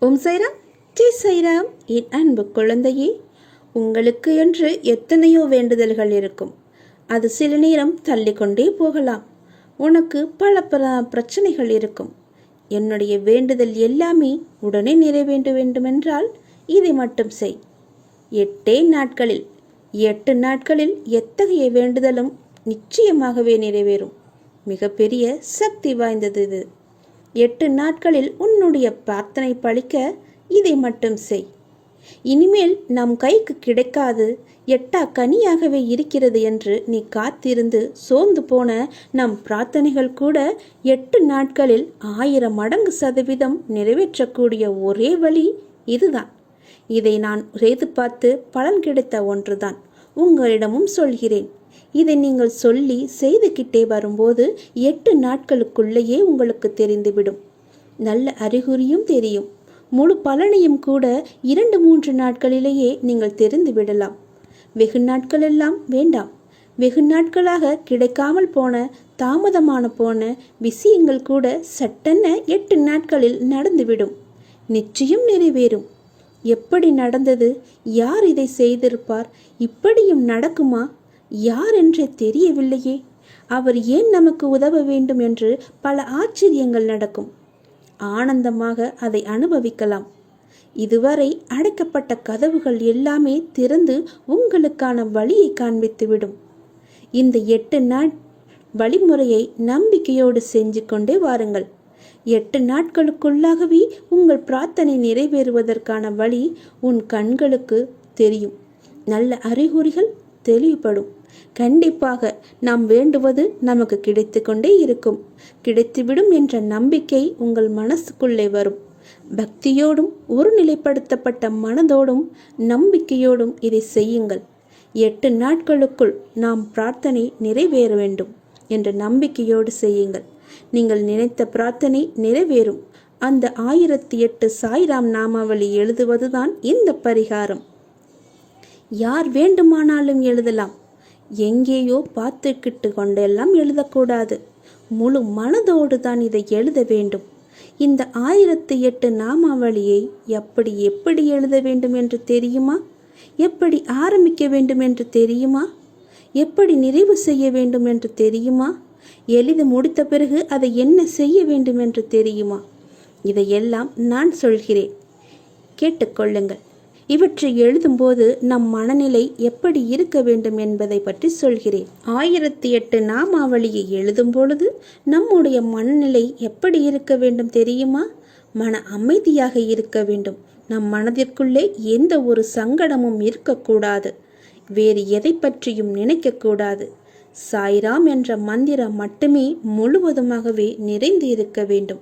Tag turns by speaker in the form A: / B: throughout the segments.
A: ஓம் சைராம் ஜெய் சைராம். என் அன்பு குழந்தையே உங்களுக்கு என்று எத்தனையோ வேண்டுதல்கள் இருக்கும். அது சில நேரம் தள்ளிக்கொண்டே போகலாம். உனக்கு பல பல பிரச்சனைகள் இருக்கும். என்னுடைய வேண்டுதல் எல்லாமே உடனே நிறைவேண்ட வேண்டுமென்றால் இதை மட்டும் செய். எட்டே நாட்களில் எட்டு நாட்களில் எத்தகைய வேண்டுதலும் நிச்சயமாகவே நிறைவேறும். மிகப்பெரிய சக்தி வாய்ந்தது இது. எட்டு நாட்களில் உன்னுடைய பிரார்த்தனை பழிக்க இதை மட்டும் செய். இனிமேல் நம் கைக்கு கிடைக்காது எட்டா கனியாகவே இருக்கிறது என்று நீ காத்திருந்து சோர்ந்து போன நம் பிரார்த்தனைகள் கூட எட்டு நாட்களில் ஆயிரம் மடங்கு சதவீதம் நிறைவேற்றக்கூடிய ஒரே வழி இதுதான். இதை நான் செய்து பார்த்து பலன் கிடைத்த ஒன்றுதான். உங்களிடமும் சொல்கிறேன். இதை நீங்கள் சொல்லி செய்துகிட்டே வரும்போது எட்டு நாட்களுக்குள்ளேயே உங்களுக்கு தெரிந்துவிடும். நல்ல அறிகுறியும் தெரியும். முழு பலனையும் கூட இரண்டு மூன்று நாட்களிலேயே நீங்கள் தெரிந்து விடலாம் வெகு நாட்களெல்லாம் வேண்டாம். வெகு நாட்களாக கிடைக்காமல் போன தாமதமான போன விஷயங்கள் கூட சட்டென எட்டு நாட்களில் நடந்துவிடும். நிச்சயம் நிறைவேறும். எப்படி நடந்தது? யார் இதை செய்திருப்பார்? இப்படியும் நடக்குமா? யார் என்றே தெரியவில்லையே. அவர் ஏன் நமக்கு உதவ வேண்டும் என்று பல ஆச்சரியங்கள் நடக்கும். ஆனந்தமாக அதை அனுபவிக்கலாம். இதுவரை அடைக்கப்பட்ட கதவுகள் எல்லாமே திறந்து உங்களுக்கான வழியை காண்பித்துவிடும். இந்த எட்டு நாள் வழிமுறையை நம்பிக்கையோடு செஞ்சு கொண்டே வாருங்கள். எட்டு நாட்களுக்குள்ளாகவே உங்கள் பிரார்த்தனை நிறைவேறுவதற்கான வழி உன் கண்களுக்கு தெரியும். நல்ல அறிகுறிகள் தெளிவுபடும். கண்டிப்பாக நாம் வேண்டுவது நமக்கு கிடைத்து கொண்டே இருக்கும். கிடைத்துவிடும் என்ற நம்பிக்கை உங்கள் மனசுக்குள்ளே வரும். பக்தியோடும் ஒருநிலைப்படுத்தப்பட்ட மனதோடும் நம்பிக்கையோடும் இதை செய்யுங்கள். எட்டு நாட்களுக்குள் நாம் பிரார்த்தனை நிறைவேற வேண்டும் என்ற நம்பிக்கையோடு செய்யுங்கள். நீங்கள் நினைத்த பிரார்த்தனை நிறைவேறும். அந்த ஆயிரத்தி எட்டு சாய்ராம் நாமாவளி எழுதுவதுதான் இந்த பரிகாரம். யார் வேண்டுமானாலும் எழுதலாம். எங்கேயோ பார்த்துக்கிட்டு கொண்டெல்லாம் எழுதக்கூடாது. முழு மனதோடு தான் இதை எழுத வேண்டும். இந்த ஆயிரத்து எட்டு நாமாவளியை எப்படி எப்படி எழுத வேண்டும் என்று தெரியுமா? எப்படி ஆரம்பிக்க வேண்டும் என்று தெரியுமா? எப்படி நிறைவு செய்ய வேண்டும் என்று தெரியுமா? எழுதி முடித்த பிறகு அதை என்ன செய்ய வேண்டும் என்று தெரியுமா? இதையெல்லாம் நான் சொல்கிறேன். கேட்டுக்கொள்ளுங்கள் இவற்றை எழுதும்போது நம் மனநிலை எப்படி இருக்க வேண்டும் என்பதை பற்றி சொல்கிறேன். ஆயிரத்தி எட்டு நாமாவளியை எழுதும் பொழுது நம்முடைய மனநிலை எப்படி இருக்க வேண்டும் தெரியுமா? மன அமைதியாக இருக்க வேண்டும். நம் மனதிற்குள்ளே எந்த ஒரு சங்கடமும் இருக்கக்கூடாது. வேறு எதை பற்றியும் நினைக்கக்கூடாது. சாய்ராம் என்ற மந்திரம் மட்டுமே முழுவதுமாகவே நிறைந்து இருக்க வேண்டும்.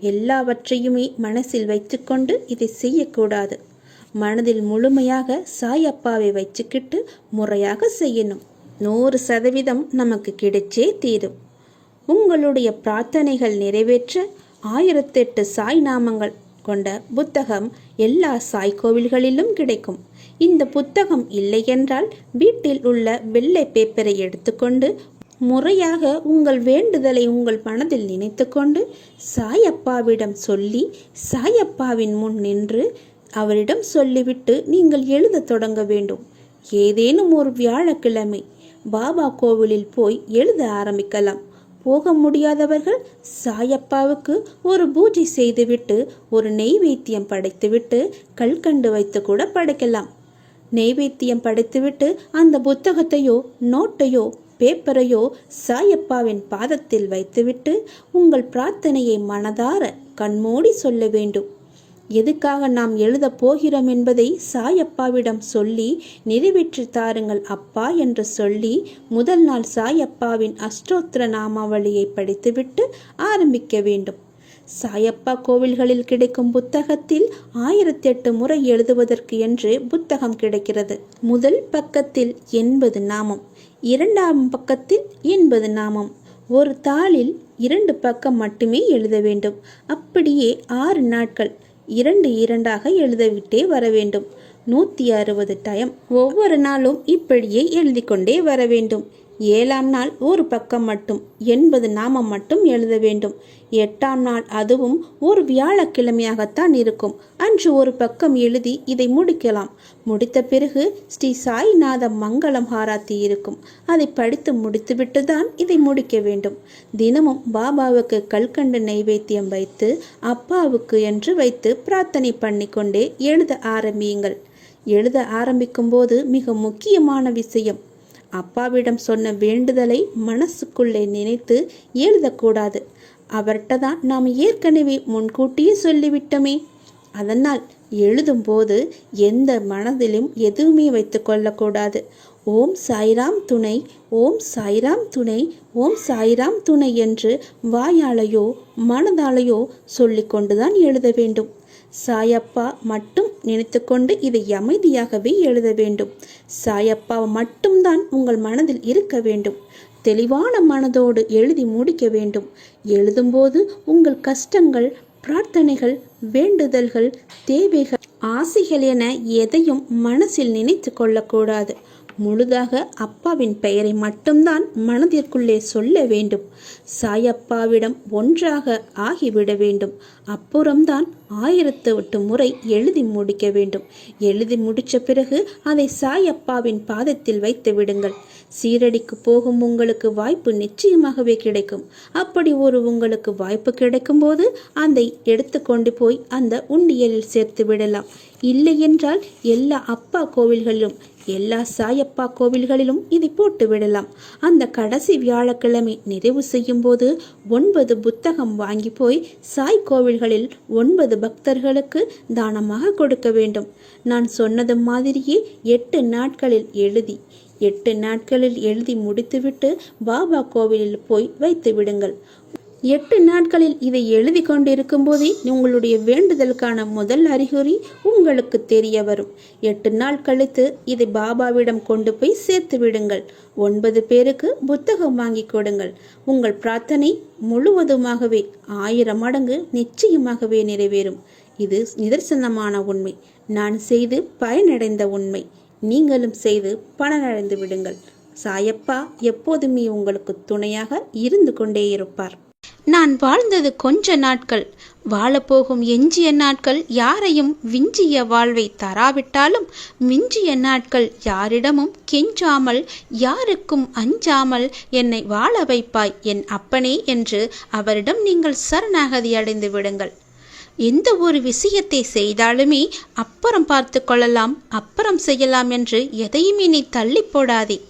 A: எல்லாவற்றையுமே மனசில் வைத்துக்கொண்டு இதை செய்யக்கூடாது. மனதில் முழுமையாக சாயப்பாவை வச்சுக்கிட்டு முறையாக செய்யணும். நூறு சதவீதம் நமக்கு கிடைச்சே தீரும். உங்களுடைய பிரார்த்தனைகள் நிறைவேற்ற ஆயிரத்தெட்டு சாய் நாமங்கள் கொண்ட புத்தகம் எல்லா சாய் கோவில்களிலும் கிடைக்கும். இந்த புத்தகம் இல்லையென்றால் வீட்டில் உள்ள வெள்ளை பேப்பரை எடுத்துக்கொண்டு முறையாக உங்கள் வேண்டுதலை உங்கள் மனதில் நினைத்துக்கொண்டு சாயப்பாவிடம் சொல்லி சாயப்பாவின் முன் நின்று அவரிடம் சொல்லிவிட்டு நீங்கள் எழுதத் தொடங்க வேண்டும். ஏதேனும் ஒரு வியாழக்கிழமை பாபா கோவிலில் போய் எழுத ஆரம்பிக்கலாம். போக முடியாதவர்கள் சாயப்பாவுக்கு ஒரு பூஜை செய்துவிட்டு ஒரு நெய்வேத்தியம் படைத்துவிட்டு கல்கண்டு வைத்து கூட படைக்கலாம். நெய்வேத்தியம் படைத்துவிட்டு அந்த புத்தகத்தையோ நோட்டையோ பேப்பரையோ சாயப்பாவின் பாதத்தில் வைத்துவிட்டு உங்கள் பிரார்த்தனையை மனதார கண்மூடி சொல்ல வேண்டும். எதுக்காக நாம் எழுதப் போகிறோம் என்பதை சாயப்பாவிடம் சொல்லி நிறைவேற்றி தாருங்கள் அப்பா என்று சொல்லி முதல் நாள் சாயப்பாவின் அஷ்டோத்திர நாமாவளியை படித்துவிட்டு ஆரம்பிக்க வேண்டும். சாயப்பா கோவில்களில் கிடைக்கும் புத்தகத்தில் ஆயிரத்தி எட்டு முறை எழுதுவதற்கு என்று புத்தகம் கிடைக்கிறது. முதல் பக்கத்தில் எண்பது நாமம் இரண்டாம் பக்கத்தில் எண்பது நாமம். ஒரு தாளில் இரண்டு பக்கம் மட்டுமே எழுத வேண்டும். அப்படியே ஆறு நாட்கள் இரண்டு இரண்டாக எழுதவிட்டே வர வேண்டும் நூற்றி அறுபது டைம் ஒவ்வொரு நாளும் இப்படியே எழுதி கொண்டே வர வேண்டும் ஏழாம் நாள் ஒரு பக்கம் மட்டும் எண்பது நாமம் மட்டும் எழுத வேண்டும். எட்டாம் நாள் அதுவும் ஒரு வியாழக்கிழமையாகத்தான் இருக்கும். அன்று ஒரு பக்கம் எழுதி இதை முடிக்கலாம். முடித்த பிறகு ஸ்ரீ சாய்நாத மங்களம் ஹாராத்தி இருக்கும். அதை படித்து முடித்துவிட்டு தான் இதை முடிக்க வேண்டும். தினமும் பாபாவுக்கு கல்கண்டு நைவேத்தியம் வைத்து அப்பாவுக்கு என்று வைத்து பிரார்த்தனை பண்ணிக்கொண்டே எழுத ஆரம்பியுங்கள். எழுத ஆரம்பிக்கும்போது மிக முக்கியமான விஷயம் அப்பாவிடம் சொன்ன வேண்டுதலை மனசுக்குள்ளே நினைத்து எழுதக்கூடாது. அவர்கிட்ட தான் நாம் ஏற்கனவே முன்கூட்டியே சொல்லிவிட்டோமே. அதனால் எழுதும்போது எந்த மனதிலும் எதுவுமே வைத்து கொள்ளக்கூடாது. ஓம் சாய்ராம் துணை ஓம் சாய்ராம் துணை ஓம் சாய்ராம் துணை என்று வாயாலையோ மனதாலேயோ சொல்லிக்கொண்டுதான் எழுத வேண்டும். சாயப்பா மட்டும் நினைத்துக்கொண்டு இதை அமைதியாகவே எழுத வேண்டும். சாயப்பா மட்டும்தான் உங்கள் மனதில் இருக்க வேண்டும். தெளிவான மனதோடு எழுதி முடிக்க வேண்டும். எழுதும்போது உங்கள் கஷ்டங்கள் பிரார்த்தனைகள் வேண்டுதல்கள் தேவைகள் ஆசைகள் என எதையும் மனசில் நினைத்து கொள்ளக்கூடாது. முழுதாக அப்பாவின் பெயரை மட்டும்தான் மனதிற்குள்ளே சொல்ல வேண்டும். சாயப்பாவிடம் ஒன்றாக ஆகிவிட வேண்டும். அப்புறம்தான் ஆயிரத்து எட்டு முறை எழுதி முடிக்க வேண்டும். எழுதி முடித்த பிறகு அதை சாயப்பாவின் பாதத்தில் வைத்து விடுங்கள். சீரடிக்கு போகும் உங்களுக்கு வாய்ப்பு நிச்சயமாகவே கிடைக்கும். அப்படி ஒரு உங்களுக்கு வாய்ப்பு கிடைக்கும் போது அதை எடுத்துக்கொண்டு போய் அந்த உண்டியலில் சேர்த்து விடலாம். இல்லை என்றால் எல்லா அப்பா கோவில்களிலும் எல்லா சாயப்பா கோவில்களிலும் இதை போட்டு விடலாம். அந்த கடைசி வியாழக்கிழமை நிறைவு செய்யும் போது ஒன்பது புத்தகம் வாங்கி போய் சாய் கோவில்களில் ஒன்பது பக்தர்களுக்கு தானமாக கொடுக்க வேண்டும். நான் சொன்னது மாதிரியே எட்டு நாட்களில் எழுதி எட்டு நாட்களில் எழுதி முடித்துவிட்டு பாபா கோவிலில் போய் வைத்து விடுங்கள். எட்டு நாட்களில் இதை எழுதி கொண்டிருக்கும் போதே உங்களுடைய வேண்டுதலுக்கான முதல் அறிகுறி உங்களுக்கு தெரிய வரும். எட்டு நாள் கழித்து இதை பாபாவிடம் கொண்டு போய் சேர்த்து விடுங்கள். ஒன்பது பேருக்கு புத்தகம் வாங்கி கொடுங்கள். உங்கள் பிரார்த்தனை முழுவதுமாகவே ஆயிரம் மடங்கு நிச்சயமாகவே நிறைவேறும். இது நிதர்சனமான உண்மை. நான் செய்து பயனடைந்த உண்மை. நீங்களும் செய்து பலனடைந்து விடுங்கள். சாயப்பா எப்போதுமே உங்களுக்கு துணையாக இருந்து கொண்டே இருப்பார்.
B: நான் வாழ்ந்தது கொஞ்ச நாட்கள். வாழப்போகும் எஞ்சிய நாட்கள் யாரையும் விஞ்சிய வாழ்வை தராவிட்டாலும் மிஞ்சிய நாட்கள் யாரிடமும் கெஞ்சாமல் யாருக்கும் அஞ்சாமல் என்னை வாழ வைப்பாய் என் அப்பனே என்று அவரிடம் நீங்கள் சரணாகதி அடைந்து விடுங்கள். எந்த ஒரு விஷயத்தை செய்தாலுமே அப்புறம் பார்த்து கொள்ளலாம் அப்புறம் செய்யலாம் என்று எதையுமே நீ தள்ளி போடாதே.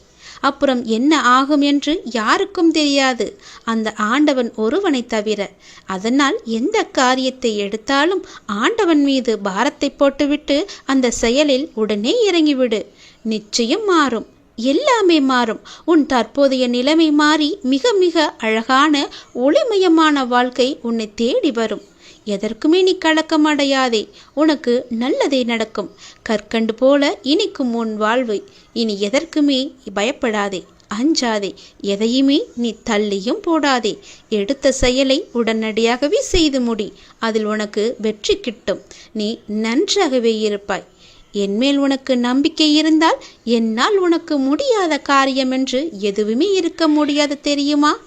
B: அப்புறம் என்ன ஆகும் என்று யாருக்கும் தெரியாது. அந்த ஆண்டவன் ஒருவனை தவிர அதனால் எந்த காரியத்தை எடுத்தாலும் ஆண்டவன் மீது பாரத்தை போட்டுவிட்டு அந்த செயலில் உடனே இறங்கிவிடு. நிச்சயம் மாறும். எல்லாமே மாறும். உன் தற்போதைய நிலைமை மாறி மிக மிக அழகான ஒளிமயமான வாழ்க்கை உன்னை தேடி வரும். எதற்குமே நீ கலக்கம் அடையாதே. உனக்கு நல்லதே நடக்கும். கற்கண்டு போல இனிக்கும் உன் வாழ்வு. இனி எதற்குமே பயப்படாதே. அஞ்சாதே. எதையுமே நீ தள்ளியும் போடாதே. எடுத்த செயலை உடனடியாகவே செய்து முடி. அதில் உனக்கு வெற்றி கிட்டும். நீ நன்றாகவே இருப்பாய். என்மேல் உனக்கு நம்பிக்கை இருந்தால் என்னால் உனக்கு முடியாத காரியம் என்று எதுவுமே இருக்க முடியாது தெரியுமா?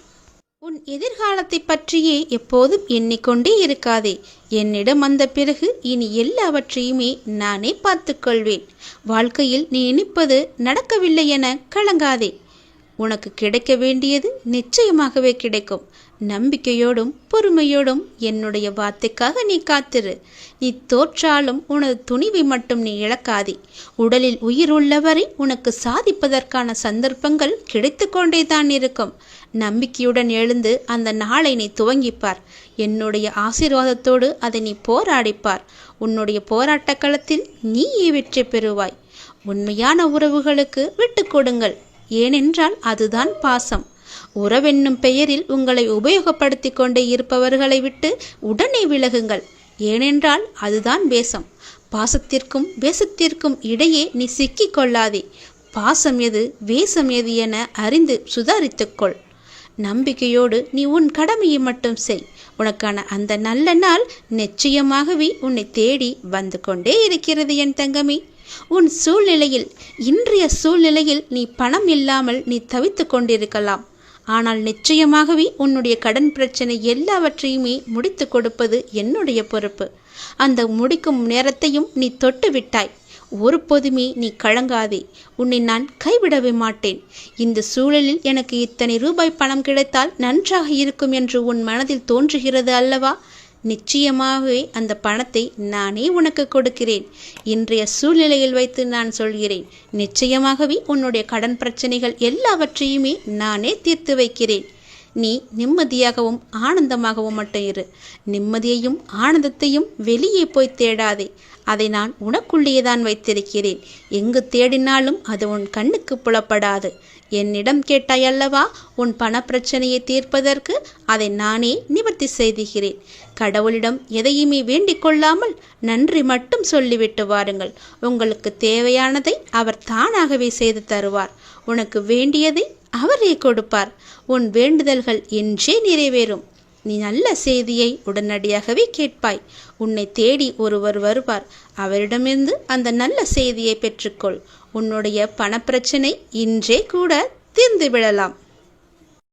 B: உன் எதிர்காலத்தை பற்றியே எப்போதும் எண்ணிக்கொண்டே இருக்காதே. என்னிடம் வந்த பிறகு இனி எல்லாவற்றையுமே நானே பார்த்துக்கொள்வேன். வாழ்க்கையில் நீ நினைப்பது நடக்கவில்லை என கலங்காதே. உனக்கு கிடைக்க வேண்டியது நிச்சயமாகவே கிடைக்கும். நம்பிக்கையோடும் பொறுமையோடும் என்னுடைய வார்த்தைக்காக நீ காத்திரு. நீ தோற்றாலும் உனது துணிவை மட்டும் நீ இழக்காதே. உடலில் உயிர் உள்ளவரை உனக்கு சாதிப்பதற்கான சந்தர்ப்பங்கள் கிடைத்து கொண்டேதான் இருக்கும். நம்பிக்கையுடன் எழுந்து அந்த நாளை நீ துவங்கிப்பார். என்னுடைய ஆசீர்வாதத்தோடு அதை நீ போராடிப்பார். உன்னுடைய போராட்ட களத்தில் நீயே வெற்றி பெறுவாய். உண்மையான உறவுகளுக்கு விட்டு கொடுங்கள். ஏனென்றால் அதுதான் பாசம். உறவென்னும் பெயரில் உங்களை உபயோகப்படுத்தி கொண்டே இருப்பவர்களை விட்டு உடனே விலகுங்கள். ஏனென்றால் அதுதான் வேஷம். பாசத்திற்கும் வேஷத்திற்கும் இடையே நீ சிக்கிக் கொள்ளாதே. பாசம் எது வேஷம் எது என அறிந்து சுதாரித்துக்கொள் நம்பிக்கையோடு நீ உன் கடமையை மட்டும் செய். உனக்கான அந்த நல்ல நாள் நிச்சயமாகவே உன்னை தேடி வந்து கொண்டே இருக்கிறது என் தங்கமே. உன் சூழ்நிலையில் இன்றைய சூழ்நிலையில் நீ பணம் இல்லாமல் நீ தவித்து கொண்டிருக்கலாம். ஆனால் நிச்சயமாகவே உன்னுடைய கடன் பிரச்சனை எல்லாவற்றையுமே முடித்து கொடுப்பது என்னுடைய பொறுப்பு. அந்த முடிக்கும் நேரத்தையும் நீ தொட்டு விட்டாய் ஒரு பொதுமே நீ கழங்காதே உன்னை நான் கைவிடவே மாட்டேன். இந்த சூழலில் எனக்கு இத்தனை ரூபாய் பணம் கிடைத்தால் நன்றாக இருக்கும் என்று உன் மனதில் தோன்றுகிறது அல்லவா? நிச்சயமாகவே அந்த பணத்தை நானே உனக்கு கொடுக்கிறேன். இன்றைய சூழ்நிலையில் வைத்து நான் சொல்கிறேன். நிச்சயமாகவே உன்னுடைய கடன் பிரச்சனைகள் எல்லாவற்றையுமே நானே தீர்த்து வைக்கிறேன். நீ நிம்மதியாகவும் ஆனந்தமாகவும் மட்டும் இரு. நிம்மதியையும் ஆனந்தத்தையும் வெளியே போய் தேடாதே. அதை நான் உனக்குள்ளேயே தான் வைத்திருக்கிறேன். எங்கு தேடினாலும் அது உன் கண்ணுக்கு புலப்படாது. என்னிடம் கேட்டாய் அல்லவா உன் பணப்பிரச்சனையை தீர்ப்பதற்கு? அதை நானே நிவர்த்தி செய்துகிறேன். கடவுளிடம் எதையுமே வேண்டிக் கொள்ளாமல் நன்றி மட்டும் சொல்லிவிட்டு வாருங்கள். உங்களுக்கு தேவையானதை அவர் தானாகவே செய்து தருவார். உனக்கு வேண்டியதை அவரே கொடுப்பார். உன் வேண்டுதல்கள் என்றே நிறைவேறும். நீ நல்ல செய்தியை உடனடியாகவே கேட்பாய். உன்னை தேடி ஒருவர் வருவார். அவரிடமிருந்து அந்த நல்ல செய்தியை பெற்றுக்கொள். உன்னுடைய பணப்பிரச்சனை இன்றே கூட தீர்ந்துவிடலாம்.